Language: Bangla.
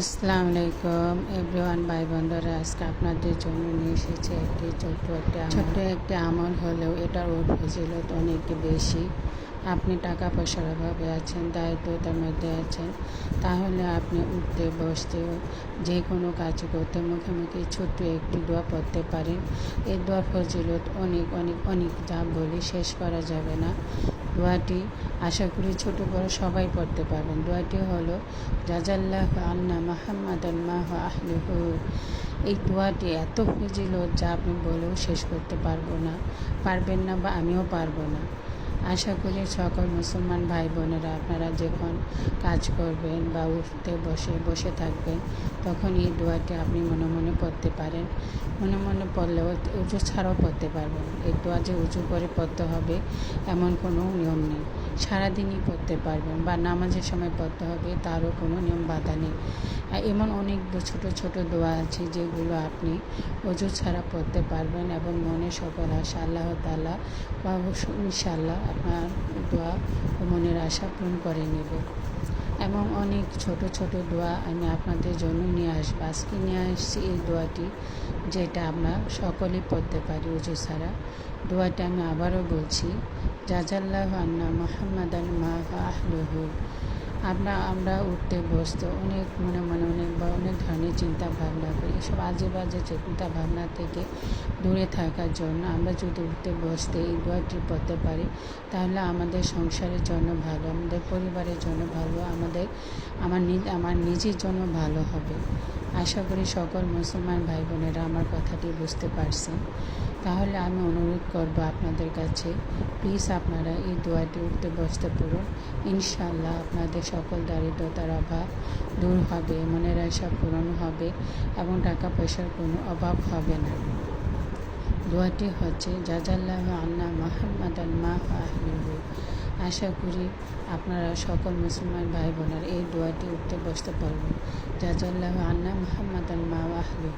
আসসালামু আলাইকুম এভরিওয়ান, ভাই বন্ধুরা আজকে আপনাদের জন্য নিয়ে এসেছে একটি ছোট্ট একটা। ছোট্ট একটি আমল হলেও এটার ওর ফজিলত অনেক বেশি আপনি টাকা পয়সার অভাবে আছেন দায়িত্বতার মধ্যে আছেন, তাহলে আপনি উঠতে, বসতে যে কোনো কাজ করতে মুখে মুখে ছোট্ট একটি দোয়া পড়তে পারেন। এই দোয়ার ফজিলত অনেক অনেক অনেক যা বলি শেষ করা যাবে না। দোয়াটি আশা করি ছোট বড় সবাই পড়তে পারবেন। দোয়াটি হলো, জাজাল্লাহ আন্না মাহাম্মদ মাহ আহলিহু। এই দোয়াটি এত ফজিলত যা আপনি বলেও শেষ করতে পারব না, পারবেন না বা আমিও পারব না। আশা করি সকল মুসলমান ভাই বোনেরা আপনারা যখন কাজ করবেন বা উঠতে বসে বসে থাকবেন, তখন এই দোয়াটি আপনি মনে মনে পড়তে পারেন। মনে মনে পড়লেও উঁচু ছাড়াও পড়তে পারবেন। এই দোয়া যে উঁচু করে পড়তে হবে, এমন কোনো নিয়ম নেই। সারাদিনই পড়তে পারবেন বা নামাজের সময় পড়তে হবে, তারও কোনো নিয়ম বাধা নেই। এমন অনেক ছোট ছোট দোয়া আছে যেগুলো আপনি অজু ছাড়া পড়তে পারবেন এবং মনে সকল আশা, আল্লাহ তালা বা ইনশাল্লাহ আপনার দোয়া ও মনের আশা পূরণ করে নেবে। এবং অনেক ছোট ছোট দোয়া আমি আপনাদের জন্য নিয়ে আসব। আজকে নিয়ে আসছি এই দোয়াটি যেটা আমরা সকলেই পড়তে পারি উজু ছাড়া। দোয়াটা আমি আবারও বলছি জাজাল্লাহ আন্না মোহাম্মদান মা আহলহু। আমরা আমরা উঠতে বসতে অনেক মনে মনে অনেক বা অনেক ধরনের চিন্তা ভাবনা করি। এসব আজে বাজে চিন্তা ভাবনা থেকে দূরে থাকার জন্য আমরা যদি উঠতে বসতে এই দোয়াটি পড়তে পারি, তাহলে আমাদের সংসারের জন্য ভালো, আমাদের পরিবারের জন্য ভালো, আমাদের, আমার আমার নিজের জন্য ভালো হবে। আশা করি সকল মুসলমান ভাই বোনেরা আমার কথাটি বুঝতে পারছেন। তাহলে আমি অনুরোধ করব আপনাদের কাছে প্লিজ আপনারা এই দোয়াটি উঠতে বসতে পড়ুন। ইনশাল্লাহ আপনাদের সকল দারিদ্রতার অভাব দূর হবে, মনের আশা পূরণ হবে এবং টাকা পয়সার কোনো অভাব হবে না। দোয়াটি হচ্ছে, জাজাল্লাহ আন্না মাহমদ আল মা আহলু আশা করি আপনারা সকল মুসলমান ভাই বোনের এই দোয়াটি উঠতে বসতে পারবেন। জাজাল্লাহ আন্না মাহমদ আল মা আহলু